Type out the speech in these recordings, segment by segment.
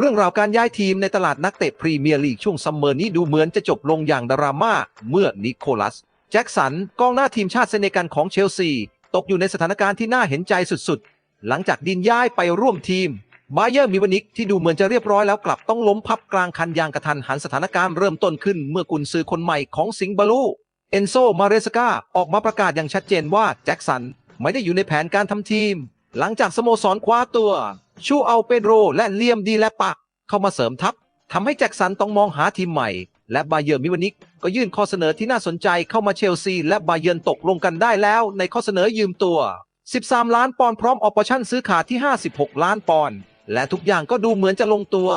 เรื่องราวการย้ายทีมในตลาดนักเตะพรีเมียร์ลีกช่วงซัมเมอร์นี้ดูเหมือนจะจบลงอย่างดราม่าเมื่อนิโคลัส แจ็คสันกองหน้าทีมชาติเซเนกันของเชลซี ตกอยู่ในสถานการณ์ที่น่าเห็นใจสุดๆ หลังจากดินย้ายไปร่วมทีมบาเยอร์มิวนิกที่ดูเหมือนจะเรียบร้อยแล้วกลับต้องล้มพับกลางคันยางกระทันหันสถานการณ์เริ่มต้นขึ้นเมื่อกุนซือคนใหม่ของสิงบาลูเอนโซมาเรสกาออกมาประกาศอย่างชัดเจนว่าแจ็คสันไม่ได้อยู่ในแผนการทำทีม หลังจากสโมสรคว้าตัว ชูเอาเปโดรและเลียมดีและปักเข้ามาเสริมทัพทำให้แจ็คสันต้องมองหาทีมใหม่ และบาเยิร์มิวนิกก็ยื่นข้อเสนอที่น่าสนใจเข้ามาเชลซี และบาเยิร์ตกลงกันได้แล้วในข้อเสนอยืมตัว 13 ล้านปอนด์พร้อมออปชั่นซื้อขาดที่ 56 ล้านปอนด์และทุกอย่างก็ดูเหมือนจะลงตัว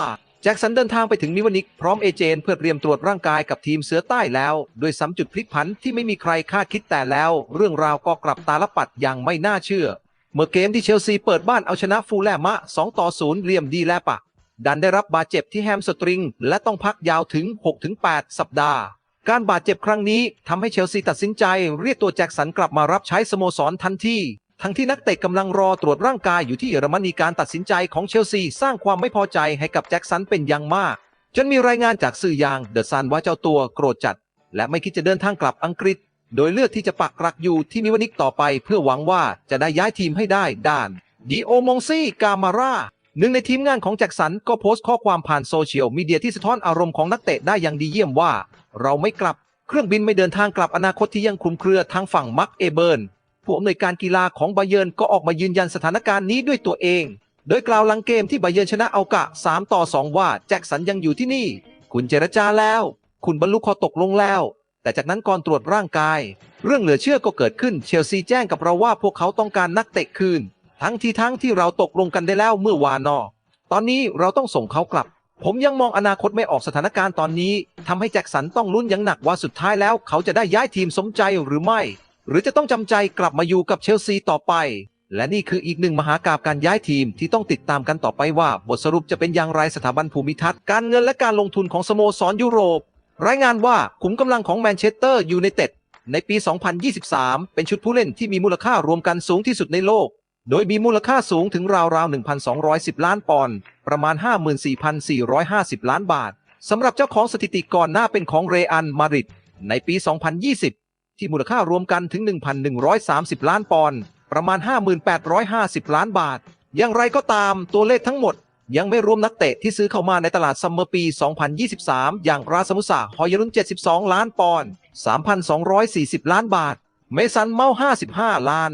แจ็คสันเดินทางไปถึงมิวนิกพร้อมเอเจนเพื่อเตรียมตรวจร่างกายกับทีมเสือใต้แล้วโดยซ้ำจุดพลิกผันที่ไม่มีใครคาดคิดแต่แล้ว เรื่องราวก็กลับตาลปัดอย่างไม่น่าเชื่อ เมื่อเกมที่เชลซีเปิดบ้านเอาชนะฟูลแลมะ 2 ต่อ 0 เรียมดีแลปะ ดันได้รับบาดเจ็บที่แฮมสตริง และต้องพักยาวถึง 6-8 สัปดาห์ การบาดเจ็บครั้งนี้ทำให้เชลซีตัดสินใจ เรียกตัวแจ็คสันกลับมารับใช้สโมสรทันทีทั้งที่นักเตะกำลังรอตรวจร่างกายอยู่ที่เยอรมนีการตัดสินใจของเชลซีสร้างความไม่พอใจให้กับแจ็คสันเป็นอย่างมาก จนมีรายงานจากสื่อยางเดอะซันว่าเจ้าตัวโกรธจัด และไม่คิดจะเดินทางกลับอังกฤษ โดยเลือกที่จะปักหลักอยู่ที่มิวนิกต่อไปเพื่อหวังว่าจะได้ย้ายทีมให้ได้ด้านดิโอมงซี่กามาราหนึ่งในทีมงานของแจ็คสันก็โพสต์ข้อความผ่านโซเชียลมีเดียที่สะท้อนอารมณ์ของนักเตะได้อย่างดีเยี่ยมว่า เราไม่กลับ เครื่องบินไม่เดินทางกลับอนาคตที่ยังคลุมเครือทางฝั่งมักเอเบิร์นผู้อำนวยการกีฬาของบาเยิร์นก็ออกมายืนยันสถานการณ์นี้ด้วยตัวเอง โดยกล่าวหลังเกมที่บาเยิร์นชนะเอากะ 3 ต่อ 2 ว่าแจ็คสันยังอยู่ที่นี่ คุณเจรจาแล้ว คุณบรรลุข้อตกลงแล้ว แต่จากนั้นก่อนตรวจร่างกาย เรื่องเหลือเชื่อก็เกิดขึ้นเชลซีแจ้งกับเราว่าพวกเขาต้องการนักเตะคืน ทั้งที่ทั้งที่เราตกลงกันได้แล้วเมื่อวานนอตอนนี้เราต้องส่งเขากลับ ผมยังมองอนาคตไม่ออกสถานการณ์ตอนนี้ทำให้แจ็คสันต้องลุ้นอย่างหนักว่าสุดท้ายแล้ว เขาจะได้ย้ายทีมสมใจหรือไม่ หรือจะต้องจำใจกลับมาอยู่กับเชลซีต่อไป และนี่คืออีกหนึ่งมหากาบการย้ายทีมที่ต้องติดตามกันต่อไปว่า บทสรุปจะเป็นอย่างไรสถาบันภูมิทัศน์การเงินและการลงทุนของสโมสรยุโรป รายงานว่าขุมกำลังของแมนเชสเตอร์ยูไนเต็ดในปี 2023 เป็นชุดผู้เล่นที่มีมูลค่ารวมกันสูงที่สุดในโลก โดยมีมูลค่าสูงถึงราวๆ 1,210 ล้านปอนด์ ประมาณ 54,450 ล้านบาท สำหรับเจ้าของสถิติก่อนหน้าเป็นของเรอันมาริดในปี 2020 ที่มูลค่ารวมกันถึง 1,130 ล้านปอนด์ ประมาณ 5850 ล้านบาท อย่างไรก็ตามตัวเลขทั้งหมด ยังไม่รวมนักเตะที่ซื้อเข้ามาในตลาดซัมเมอร์ปี 2023 อย่างราสมุสาฮอยรุน 72 ล้านปอนด์ 3,240 ล้านบาท เมสันเมา 55 ล้าน